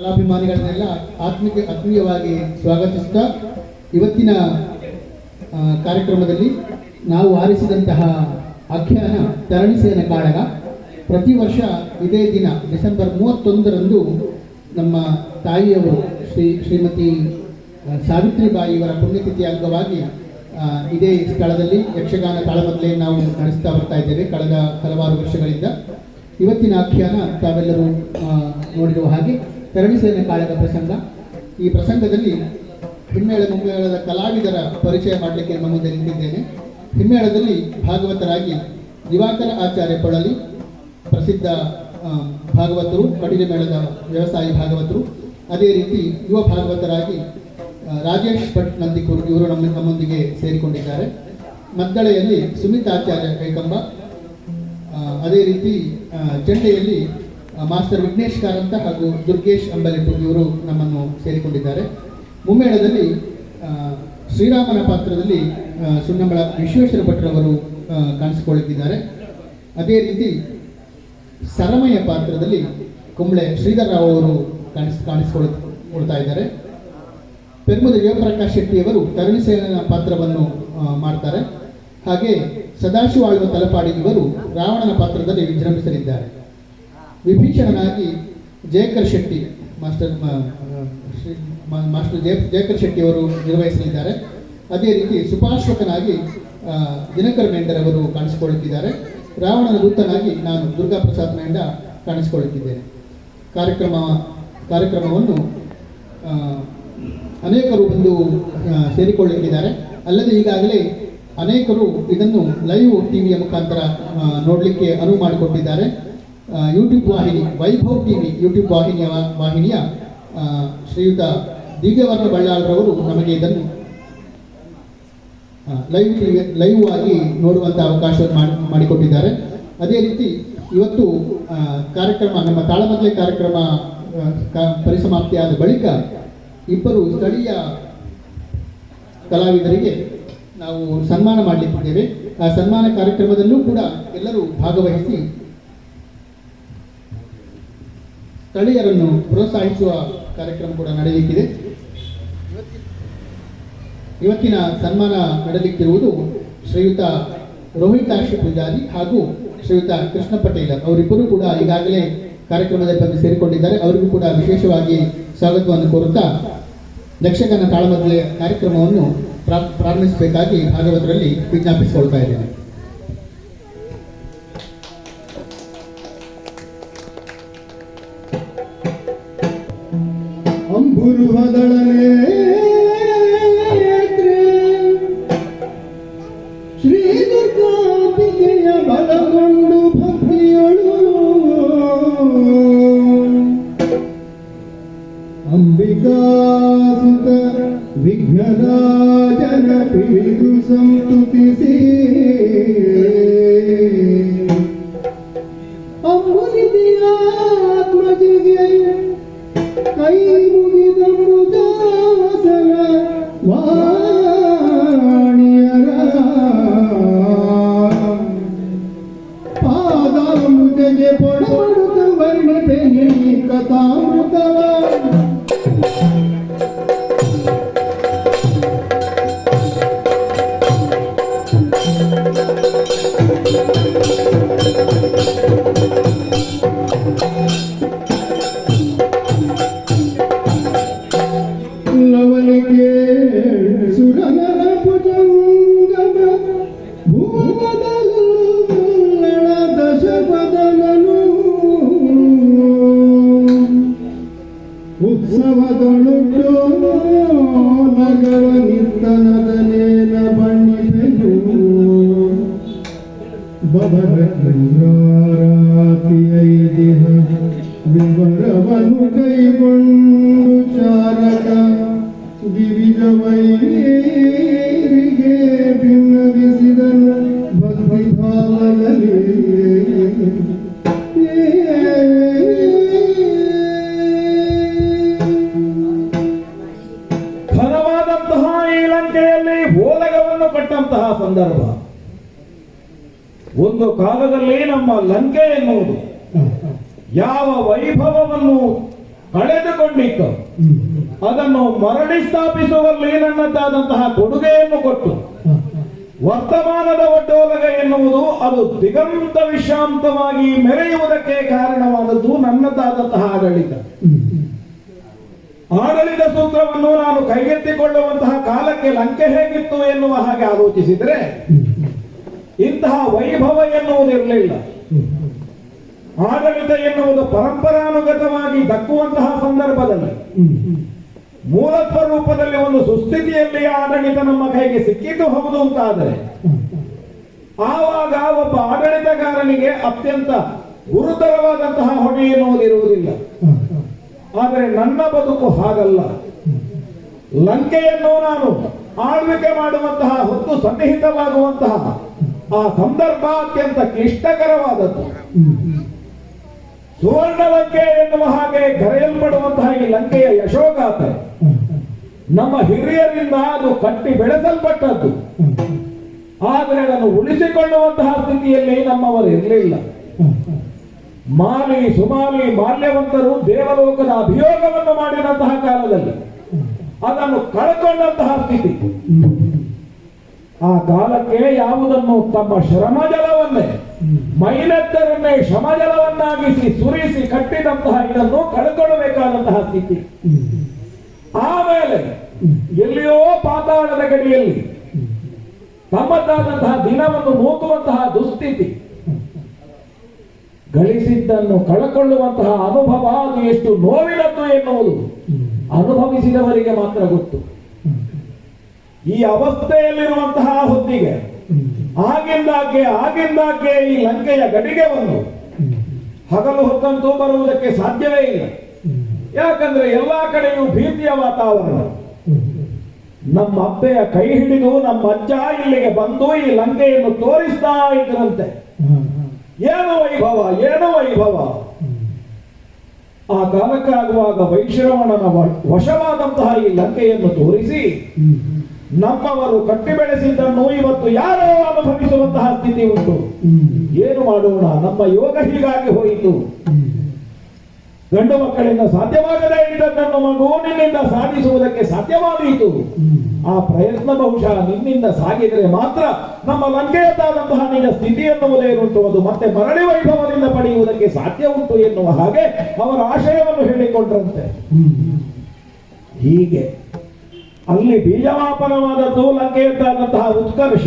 ಕಲಾಭಿಮಾನಿಗಳನ್ನೆಲ್ಲ ಆತ್ಮಿಕ, ಆತ್ಮೀಯವಾಗಿ ಸ್ವಾಗತಿಸ್ತಾ ಇವತ್ತಿನ ಕಾರ್ಯಕ್ರಮದಲ್ಲಿ ನಾವು ಆರಿಸಿದಂತಹ ಆಖ್ಯಾನ ತರಣಿಸೇನ ಕಾಳಗ. ಪ್ರತಿ ವರ್ಷ ಇದೇ ದಿನ, ಡಿಸೆಂಬರ್ ಮೂವತ್ತೊಂದರಂದು ನಮ್ಮ ತಾಯಿಯವರು, ಶ್ರೀ, ಶ್ರೀಮತಿ ಸಾವಿತ್ರಿಬಾಯಿಯವರ ಪುಣ್ಯತಿಥಿ ಅಂಗವಾಗಿ ಇದೇ ಸ್ಥಳದಲ್ಲಿ ಯಕ್ಷಗಾನ ತಾಳಮದ್ದಲೆ ನಾವು ನಡೆಸ್ತಾ ಬರ್ತಾ ಇದ್ದೇವೆ ಕಳೆದ ಹಲವಾರು ವರ್ಷಗಳಿಂದ. ಇವತ್ತಿನ ಆಖ್ಯಾನ ತಾವೆಲ್ಲರೂ ನೋಡಿರುವ ಹಾಗೆ ತರಣಿಸೇನೆ ಕಾಳದ ಪ್ರಸಂಗ. ಈ ಪ್ರಸಂಗದಲ್ಲಿ ಹಿಮ್ಮೇಳ ಮುಮ್ಮೇಳದ ಕಲಾವಿದರ ಪರಿಚಯ ಮಾಡಲಿಕ್ಕೆ ನಮ್ಮ ಮುಂದೆ ನಿಂತಿದ್ದೇನೆ. ಹಿಮ್ಮೇಳದಲ್ಲಿ ಭಾಗವತರಾಗಿ ದಿವಾಕರ ಆಚಾರ್ಯ ಪೊಳಲಿ, ಪ್ರಸಿದ್ಧ ಭಾಗವತರು, ಕಡಿಲೆ ಮೇಳದ ವ್ಯವಸಾಯಿ ಭಾಗವತರು. ಅದೇ ರೀತಿ ಯುವ ಭಾಗವತರಾಗಿ ರಾಜೇಶ್ ಭಟ್ ನಂದಿಕೂರು ಇವರು ನಮ್ಮ, ನಮ್ಮೊಂದಿಗೆ ಸೇರಿಕೊಂಡಿದ್ದಾರೆ. ಮದ್ದಳೆಯಲ್ಲಿ ಸುಮಿತ್ ಆಚಾರ್ಯ ಕೈಕಂಬ. ಅದೇ ರೀತಿ ಚೆಂಡೆಯಲ್ಲಿ ಮಾಸ್ಟರ್ ವಿಘ್ನೇಶ್ ಕಾರಂತ ಹಾಗೂ ದುರ್ಗೇಶ್ ಅಂಬಲಿಪುರ್ ಇವರು ನಮ್ಮನ್ನು ಸೇರಿಕೊಂಡಿದ್ದಾರೆ. ಮುಮ್ಮೇಳದಲ್ಲಿ ಶ್ರೀರಾಮನ ಪಾತ್ರದಲ್ಲಿ ಸುಣ್ಣಂಬಳ ವಿಶ್ವೇಶ್ವರ ಭಟ್ರವರು ಕಾಣಿಸಿಕೊಳ್ಳುತ್ತಿದ್ದಾರೆ. ಅದೇ ರೀತಿ ಸರಮಯ ಪಾತ್ರದಲ್ಲಿ ಕುಂಬಳೆ ಶ್ರೀಧರ್ ರಾವ್ ಅವರು ಕಾಣಿಸ್ ಕಾಣಿಸಿಕೊಳ್ಳುತ್ತಾ ಇದ್ದಾರೆ. ಪೆರ್ಮುದ ಜಯಪ್ರಕಾಶ್ ಶೆಟ್ಟಿಯವರು ತರುಣಿಸೇನ ಪಾತ್ರವನ್ನು ಮಾಡ್ತಾರೆ. ಹಾಗೆ ಸದಾಶಿವ ಆಳುವ ತಲಪಾಡಿ ಇವರು ರಾವಣನ ಪಾತ್ರದಲ್ಲಿ ವಿಜೃಂಭಿಸಲಿದ್ದಾರೆ. ವಿಭೀಷಣನಾಗಿ ಜಯಕರ್ ಶೆಟ್ಟಿ, ಮಾಸ್ಟರ್ ಮಾಸ್ಟರ್ ಜಯ, ಜಯಕರ್ ಶೆಟ್ಟಿ ಅವರು ನಿರ್ವಹಿಸಲಿದ್ದಾರೆ. ಅದೇ ರೀತಿ ಸುಪಾರ್ಶ್ವಕನಾಗಿ ದಿನಕರ ಅವರು ಕಾಣಿಸಿಕೊಳ್ಳುತ್ತಿದ್ದಾರೆ. ರಾವಣನ ದೂತನಾಗಿ ನಾನು ದುರ್ಗಾ ಪ್ರಸಾದ್ ಮೇಂಡ ಕಾಣಿಸಿಕೊಳ್ಳುತ್ತಿದ್ದೇನೆ. ಕಾರ್ಯಕ್ರಮ, ಕಾರ್ಯಕ್ರಮವನ್ನು ಅನೇಕರು ಬಂದು ಸೇರಿಕೊಳ್ಳುತ್ತಿದ್ದಾರೆ. ಅಲ್ಲದೆ ಈಗಾಗಲೇ ಅನೇಕರು ಇದನ್ನು ಲೈವ್ ಟಿವಿಯ ಮುಖಾಂತರ ನೋಡಲಿಕ್ಕೆ ಅನುವು ಮಾಡಿಕೊಟ್ಟಿದ್ದಾರೆ. ಯೂಟ್ಯೂಬ್ ವಾಹಿನಿ, ವೈಭವ್ ಟಿವಿ ಯೂಟ್ಯೂಬ್ ವಾಹಿನಿಯ ವಾಹಿನಿಯ ಶ್ರೀಯುತ ದಿವ್ಯವರ್ಣ ಬಳ್ಳಾಳರವರು ನಮಗೆ ಇದನ್ನು ಲೈವ್ ಲೈವ್ ಆಗಿ ನೋಡುವಂಥ ಅವಕಾಶ ಮಾಡಿ, ಮಾಡಿಕೊಟ್ಟಿದ್ದಾರೆ. ಅದೇ ರೀತಿ ಇವತ್ತು ಕಾರ್ಯಕ್ರಮ, ನಮ್ಮ ತಾಳಮದ್ಲೆ ಕಾರ್ಯಕ್ರಮ ಪರಿಸಮಾಪ್ತಿಯಾದ ಬಳಿಕ ಇಬ್ಬರು ಸ್ಥಳೀಯ ಕಲಾವಿದರಿಗೆ ನಾವು ಸನ್ಮಾನ ಮಾಡಲಿಕ್ಕಿದ್ದೇವೆ. ಆ ಸನ್ಮಾನ ಕಾರ್ಯಕ್ರಮದಲ್ಲೂ ಕೂಡ ಎಲ್ಲರೂ ಭಾಗವಹಿಸಿ ಸ್ಥಳೀಯರನ್ನು ಪ್ರೋತ್ಸಾಹಿಸುವ ಕಾರ್ಯಕ್ರಮ ಕೂಡ ನಡೆಯಲಿಕ್ಕಿದೆ. ಇವತ್ತಿನ ಸನ್ಮಾನ ನಡೆಯಲಿಕ್ಕಿರುವುದು ಶ್ರೀಯುತ ರೋಹಿತಾಶಿ ಪೂಜಾರಿ ಹಾಗೂ ಶ್ರೀಯುತ ಕೃಷ್ಣ ಪಟೇಲ್ ಅವರಿಬ್ಬರು ಕೂಡ ಈಗಾಗಲೇ ಕಾರ್ಯಕ್ರಮದಲ್ಲಿ ಬಂದು ಸೇರಿಕೊಂಡಿದ್ದಾರೆ. ಅವರಿಗೂ ಕೂಡ ವಿಶೇಷವಾಗಿ ಸ್ವಾಗತವನ್ನು ಕೋರುತ್ತಾ ಯಕ್ಷಗಾನ ತಾಳಮದ್ದಲೆ ಕಾರ್ಯಕ್ರಮವನ್ನು ಪ್ರಾ- ಪ್ರಾರಂಭಿಸಬೇಕಾಗಿ ಭಾಗವತರಲ್ಲಿ ವಿಜ್ಞಾಪಿಸಿಕೊಳ್ತಾ ಇದ್ದೇನೆ. say to ನಿರ್ತನದನೇನ ಬಣ್ಣಿಪೆನು ಬಬರ ಐದಿಹ ವಿವರವನ್ನು ಕೈಗೊಂಡು ಚಾರಕ ವಿವಿಧ ವೈರಿಗೆ ಕಟ್ಟಂತಹ ಸಂದರ್ಭ. ಒಂದು ಕಾಲದಲ್ಲಿ ನಮ್ಮ ಲಂಕೆ ಎನ್ನುವುದು ಯಾವ ವೈಭವವನ್ನು ಕಳೆದುಕೊಂಡಿತ್ತು, ಅದನ್ನು ಮರಳಿ ಸ್ಥಾಪಿಸುವಲ್ಲಿ ನನ್ನದಾದಂತಹ ಕೊಡುಗೆಯನ್ನು ಕೊಟ್ಟು, ವರ್ತಮಾನದ ಒಡ್ಡೋಲಗ ಎನ್ನುವುದು ಅದು ದಿಗಂತ ವಿಶ್ರಾಂತವಾಗಿ ಮೆರೆಯುವುದಕ್ಕೆ ಕಾರಣವಾದದ್ದು ನನ್ನದಾದಂತಹ ಆಡಳಿತ. ಆಡಳಿತ ಸೂತ್ರವನ್ನು ನಾನು ಕೈಗೆತ್ತಿಕೊಳ್ಳುವಂತಹ ಕಾಲಕ್ಕೆ ಲಂಕೆ ಹೇಗಿತ್ತು ಎನ್ನುವ ಹಾಗೆ ಆಲೋಚಿಸಿದರೆ, ಇಂತಹ ವೈಭವ ಎನ್ನುವುದಿರಲಿಲ್ಲ ಆಡಳಿತ ಎನ್ನುವುದು ಪರಂಪರಾನುಗತವಾಗಿ ದಕ್ಕುವಂತಹ ಸಂದರ್ಭದಲ್ಲಿ. ಮೂಲ ಸ್ವರೂಪದಲ್ಲಿ ಒಂದು ಸುಸ್ಥಿತಿಯಲ್ಲಿ ಆಡಳಿತ ನಮ್ಮ ಕೈಗೆ ಸಿಕ್ಕಿದ್ದು ಹೌದು ಅಂತಾದರೆ, ಆವಾಗ ಒಬ್ಬ ಆಡಳಿತಗಾರನಿಗೆ ಅತ್ಯಂತ ಗುರುತರವಾದಂತಹ ಹೊಣೆ ಎನ್ನುವುದಿರುವುದಿಲ್ಲ ಆದರೆ ನನ್ನ ಬದುಕು ಹಾಗಲ್ಲ. ಲಂಕೆಯನ್ನು ನಾನು ಆಳ್ವಿಕೆ ಮಾಡುವಂತಹ, ಹೊತ್ತು ಸನ್ನಿಹಿತವಾಗುವಂತಹ, ಆ ಸಂದರ್ಭ ಅತ್ಯಂತ ಕ್ಲಿಷ್ಟಕರವಾದದ್ದು. ಸುವರ್ಣ ಲಂಕೆ ಎನ್ನುವ ಹಾಗೆ ಕರೆಯಲ್ಪಡುವಂತಹ ಈ ಲಂಕೆಯ ಯಶೋಗಾಥೆ. ನಮ್ಮ ಹಿರಿಯರಿಂದ ಅದು ಕಟ್ಟಿ ಬೆಳೆಸಲ್ಪಟ್ಟದ್ದು. ಆದರೆ ಅದನ್ನು ಉಳಿಸಿಕೊಳ್ಳುವಂತಹ ಸ್ಥಿತಿಯಲ್ಲಿ ನಮ್ಮವರು ಇರಲಿಲ್ಲ ಮಾಲಿ ಸುಮಾಲಿ ಮಾಲ್ಯವಂತರು ದೇವಲೋಕದ ಅಭಿಯೋಗವನ್ನು ಮಾಡಿದಂತಹ ಕಾಲದಲ್ಲಿ ಅದನ್ನು ಕಳ್ಕೊಂಡಂತಹ ಸ್ಥಿತಿ. ಆ ಕಾಲಕ್ಕೆ ಯಾವುದನ್ನು ತಮ್ಮ ಶ್ರಮ ಜಲವನ್ನೇ ಮೈನತ್ತರನ್ನೇ ಶ್ರಮ ಜಲವನ್ನಾಗಿಸಿ ಸುರಿಸಿ ಕಟ್ಟಿದಂತಹ ಇದನ್ನು ಕಳ್ಕೊಳ್ಳಬೇಕಾದಂತಹ ಸ್ಥಿತಿ. ಆಮೇಲೆ ಎಲ್ಲಿಯೋ ಪಾತಾಳದ ಗಡಿಯಲ್ಲಿ ತಮ್ಮದಾದಂತಹ ದಿನವನ್ನು ನೂಕುವಂತಹ ದುಸ್ಥಿತಿ. ಗಳಿಸಿದ್ದನ್ನು ಕಳಕೊಳ್ಳುವಂತಹ ಅನುಭವ ಅದು ಎಷ್ಟು ನೋವಿನದ್ದು ಎನ್ನುವುದು ಅನುಭವಿಸಿದವರಿಗೆ ಮಾತ್ರ ಗೊತ್ತು. ಈ ಅವಸ್ಥೆಯಲ್ಲಿರುವಂತಹ ಹೊತ್ತಿಗೆ ಆಗಿಂದಾಗೆ ಆಗಿಂದಾಗೆ ಈ ಲಂಕೆಯ ಗಡಿಗೆ ಬಂದು ಹಗಲು ಹೊತ್ತಂತೂ ಬರುವುದಕ್ಕೆ ಸಾಧ್ಯವೇ ಇಲ್ಲ. ಯಾಕಂದ್ರೆ ಎಲ್ಲಾ ಕಡೆಯೂ ಭೀತಿಯ ವಾತಾವರಣ. ನಮ್ಮ ಅಪ್ಪೆಯ ಕೈ ಹಿಡಿದು ನಮ್ಮ ಅಜ್ಜ ಇಲ್ಲಿಗೆ ಬಂದು ಈ ಲಂಕೆಯನ್ನು ತೋರಿಸ್ತಾ ಇದ್ರಂತೆ. ಏನು ವೈಭವ ಏನು ವೈಭವ. ಆ ಕಾಲಕ್ಕಾಗುವಾಗ ವೈಶ್ರವಣನ ವಶವಾದಂತಹ ಈ ಲಂಕೆಯನ್ನು ತೋರಿಸಿ ನಮ್ಮವರು ಕಟ್ಟಿ ಬೆಳೆಸಿದ್ದನ್ನು ಇವತ್ತು ಯಾರೋ ಅನುಭವಿಸುವಂತಹ ಸ್ಥಿತಿ ಉಂಟು. ಏನು ಮಾಡೋಣ? ನಮ್ಮ ಯೋಗ ಹೀಗಾಗಿ ಹೋಯಿತು. ಗಂಡು ಮಕ್ಕಳಿಂದ ಸಾಧ್ಯವಾಗದೇ ಇದ್ದದ್ದನ್ನು ಮಗು ನಿನ್ನಿಂದ ಸಾಧಿಸುವುದಕ್ಕೆ ಸಾಧ್ಯವಾದೀತು. ಆ ಪ್ರಯತ್ನ ಬಹುಶಃ ನಿನ್ನಿಂದ ಸಾಗಿದರೆ ಮಾತ್ರ ನಮ್ಮ ಲಂಕೆಯದ್ದಾದಂತಹ ನಿನ್ನ ಸ್ಥಿತಿ ಎನ್ನುವುದೇನುಂಟು ಅದು ಮತ್ತೆ ಮರಳಿ ವೈಭವದಿಂದ ಪಡೆಯುವುದಕ್ಕೆ ಸಾಧ್ಯ ಉಂಟು ಎನ್ನುವ ಹಾಗೆ ಅವರ ಆಶಯವನ್ನು ಹೇಳಿಕೊಂಡ್ರಂತೆ. ಹೀಗೆ ಅಲ್ಲಿ ಬೀಜಮಾಪನವಾದದ್ದು ಲಂಕೆಯದ್ದಾದಂತಹ ಉತ್ಕರ್ಷ.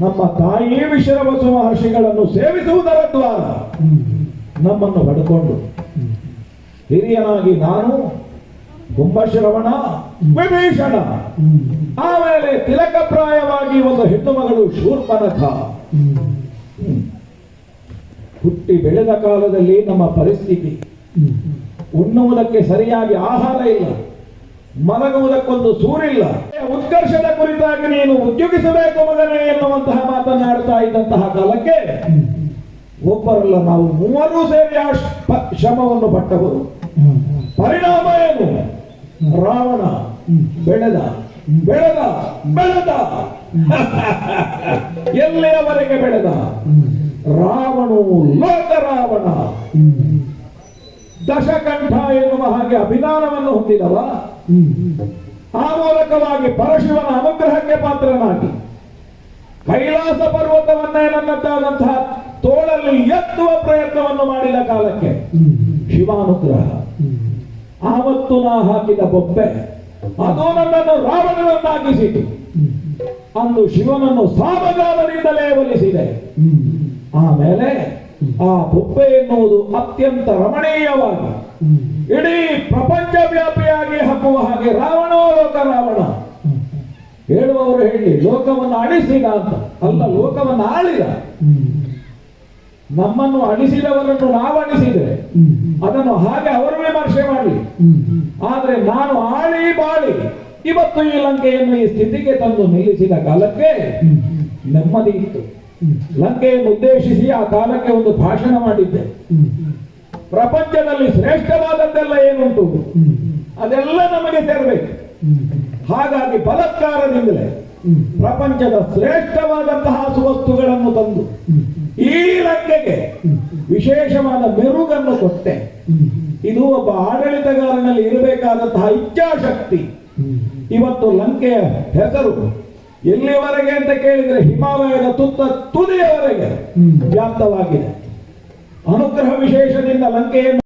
ನಮ್ಮ ತಾಯಿ ವಿಶ್ರವಸು ಮಹರ್ಷಿಗಳನ್ನು ಸೇವಿಸುವುದರ ದ್ವಾರ. ನಮ್ಮನ್ನು ಪಡ್ಕೊಂಡು ಹಿರಿಯನಾಗಿ ನಾನು ಕುಂಭಶ್ರವಣ ವಿಭೀಷಣ. ಆಮೇಲೆ ತಿಲಕಪ್ರಾಯವಾಗಿ ಒಂದು ಹೆಣ್ಣು ಮಗಳು ಶೂರ್ಪನಖ. ಹುಟ್ಟಿ ಬೆಳೆದ ಕಾಲದಲ್ಲಿ ನಮ್ಮ ಪರಿಸ್ಥಿತಿ. ಉಣ್ಣುವುದಕ್ಕೆ ಸರಿಯಾಗಿ ಆಹಾರ ಇಲ್ಲ. ಮಲಗುವುದಕ್ಕೊಂದು ಸೂರಿಲ್ಲ. ಉತ್ಕರ್ಷದ ಕುರಿತಾಗಿ ನೀನು ಉದ್ಯೋಗಿಸಬೇಕು ಮಗನೇ ಎನ್ನುವಂತಹ ಮಾತನಾಡ್ತಾ ಇದ್ದಂತಹ ಕಾಲಕ್ಕೆ ಒಬ್ಬರಲ್ಲ ನಾವು ಮೂವರು ಸೇರಿ ಆ ಶ್ರಮವನ್ನು ಪಟ್ಟವರು. ಪರಿಣಾಮ ಏನು? ರಾವಣ, ಬೆಳೆದ ಬೆಳೆದ ಬೆಳೆದ. ಎಲ್ಲಿಯವರೆಗೆ ಬೆಳೆದ? ರಾವಣು ಲೋಕ ರಾವಣ. ದಶಕಂಠ ಎನ್ನುವ ಹಾಗೆ ಅಭಿಮಾನವನ್ನು ಹೊಂದಿದವ. ಆ ಮೂಲಕವಾಗಿ ಪರಶಿವನ ಅನುಗ್ರಹಕ್ಕೆ ಪಾತ್ರನಾಗಿ. ಕೈಲಾಸ ಪರ್ವತವನ್ನೇ ನನ್ನದ್ದಾದಂತಹ ತೋಳಲ್ಲಿ ಎತ್ತುವ ಪ್ರಯತ್ನವನ್ನು ಮಾಡಿದ ಕಾಲಕ್ಕೆ ಶಿವಾನುಗ್ರಹ. ಆವತ್ತು ನಾ ಹಾಕಿದ ಬೊಬ್ಬೆ, ಅದು ನನ್ನನ್ನು ರಾವಣನನ್ನಾಗಿಸಿತು. ಅಂದು ಶಿವನನ್ನು ಸಾಮಗಾನದಿಂದಲೇ ಒಲಿಸಿದೆ. ಆಮೇಲೆ ಆ ಬೊಬ್ಬೆ ಎನ್ನುವುದು ಅತ್ಯಂತ ರಮಣೀಯವಾಗಿ ಇಡೀ ಪ್ರಪಂಚ ವ್ಯಾಪಿಯಾಗಿ ಹಾಕುವ ಹಾಗೆ ರಾವಣೋ ಲೋಕ ರಾವಣ. ಹೇಳುವವರು ಹೇಳಿ, ಲೋಕವನ್ನು ಅಳಿಸಿದ ಅಂತ. ಅಲ್ಲ, ಲೋಕವನ್ನು ಆಳಿದ. ನಮ್ಮನ್ನು ಅಣಿಸಿದವರನ್ನು ನಾವು ಅಣಿಸಿದ್ರೆ ಅದನ್ನು ಹಾಗೆ ಅವರು ವಿಮರ್ಶೆ ಮಾಡಲಿ. ಆದ್ರೆ ನಾನು ಆಳಿ ಬಾಳಿ ಇವತ್ತು ಈ ಲಂಕೆಯನ್ನು ಈ ಸ್ಥಿತಿಗೆ ತಂದು ನಿಲ್ಲಿಸಿದ ಕಾಲಕ್ಕೆ ನೆಮ್ಮದಿ ಇತ್ತು. ಲಂಕೆಯನ್ನು ಉದ್ದೇಶಿಸಿ ಆ ಕಾಲಕ್ಕೆ ಒಂದು ಭಾಷಣ ಮಾಡಿದ್ದೆ. ಪ್ರಪಂಚದಲ್ಲಿ ಶ್ರೇಷ್ಠವಾದದ್ದೆಲ್ಲ ಏನುಂಟು? ಅದೆಲ್ಲ ನಮಗೆ ಸೇರಬೇಕು. ಹಾಗಾಗಿ ಬಲತ್ಕಾರದಿಂದಲೇ ಪ್ರಪಂಚದ ಶ್ರೇಷ್ಠವಾದಂತಹ ಸುವಸ್ತುಗಳನ್ನು ತಂದು ಈ ಲಂಕೆಗೆ ವಿಶೇಷವಾದ ಮೆರುಗನ್ನು ಕೊಟ್ಟೆ ಇದು ಒಬ್ಬ ಆಡಳಿತಗಾರನಲ್ಲಿ ಇರಬೇಕಾದಂತಹ ಇಚ್ಛಾಶಕ್ತಿ. ಇವತ್ತು ಲಂಕೆಯ ಹೆಸರು ಎಲ್ಲಿವರೆಗೆ ಅಂತ ಕೇಳಿದ್ರೆ ಹಿಮಾಲಯದ ತುತ್ತ ತುದಿಯವರೆಗೆ. ವ್ಯಾಪ್ತವಾಗಿದೆ ಅನುಗ್ರಹ ವಿಶೇಷದಿಂದ ಲಂಕೆಯನ್ನು